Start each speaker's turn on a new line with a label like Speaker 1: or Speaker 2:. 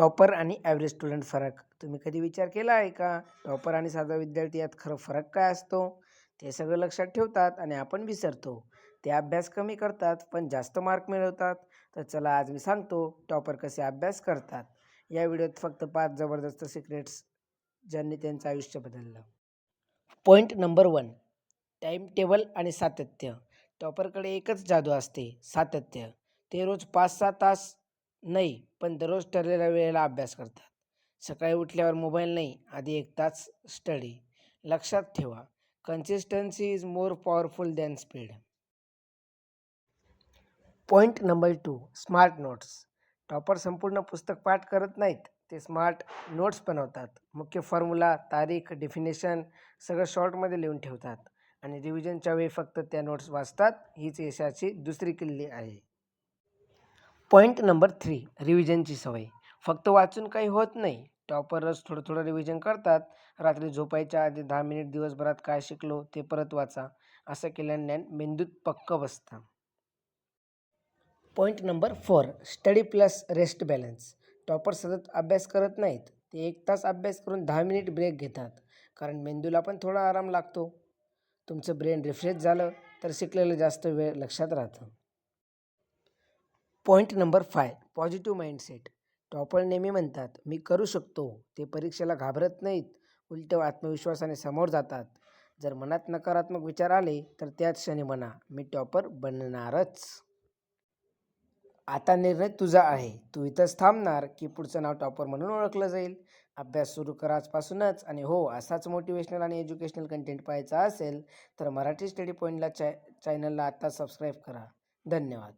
Speaker 1: Topper आणि average student फरक. तुम्ही कधी विचार केला आहे का? टॉपर आणि साधा विद्यार्थी यात खरं फरक काय असतो? ते सगळं लक्षात ठेवतात आणि आपण विसरतो. ते अभ्यास कमी करतात पण जास्त मार्क मिळवतात. तर चला आज मी सांगतो टॉपर कसे अभ्यास करतात. या व्हिडिओत फक्त पाच जबरदस्त सिक्रेट्स ज्यांनी त्यांचं आयुष्य बदललं. Point number one time table आणि सातत्य. टॉपरकडे एकच जादू असते सातत्य. ते रोज पाच सहा तास नाही पण दररोज ठरलेल्या वेळेला अभ्यास करतात. सकाळी उठल्यावर मोबाईल नाही आधी एक तास स्टडी. लक्षात ठेवा consistency is more powerful than speed point number two smart notes topper संपूर्ण पुस्तक पाठ करत नाहीत ते स्मार्ट नोट्स बनवतात. मुख्य फॉर्म्युला तारीख डेफिनेशन सगळं शॉर्टमध्ये लिहून ठेवतात. आणि रिव्हिजनच्या वेळी फक्त त्या नोट्स वाचतात हीच यशाची दुसरी किल्ली आहे. पॉईंट नंबर थ्री रिव्हिजनची सवय. फक्त वाचून काही होत नाही. टॉपरच थोडं थोडं रिव्हिजन करतात. रात्री झोपायच्या आधी दहा मिनिट दिवसभरात काय शिकलो ते परत वाचा. असं केल्याने ज्ञान मेंदूत पक्क बसतं. Point number four study plus rest balance. Topper सतत अभ्यास करत नाहीत. ते एक तास अभ्यास करून दहा मिनिट ब्रेक घेतात. कारण मेंदूला पण थोडा आराम लागतो. तुमचं ब्रेन रिफ्रेश झालं तर शिकलेलं जास्त वेळ लक्षात राहतं. Point number five positive mindset. Topper नेहमी म्हणतात मी करू शकतो. ते परीक्षेला घाबरत नाहीत. उलट आत्मविश्वासाने समोर जातात. जर मनात नकारात्मक विचार आले तर त्याच क्षणी म्हणा मी टॉपर बनणारच आता निर्णय तुझा आहे. तू इथंच थांबणार की पुढचं नाव टॉपर म्हणून ओळखलं जाईल. अभ्यास सुरू कर आजपासूनच. आणि हो असाच मोटिवेशनल आणि एज्युकेशनल कंटेंट पाहायचा असेल तर मराठी स्टडी पॉईंटला चॅ चॅनलला आत्ता सबस्क्राईब करा. धन्यवाद.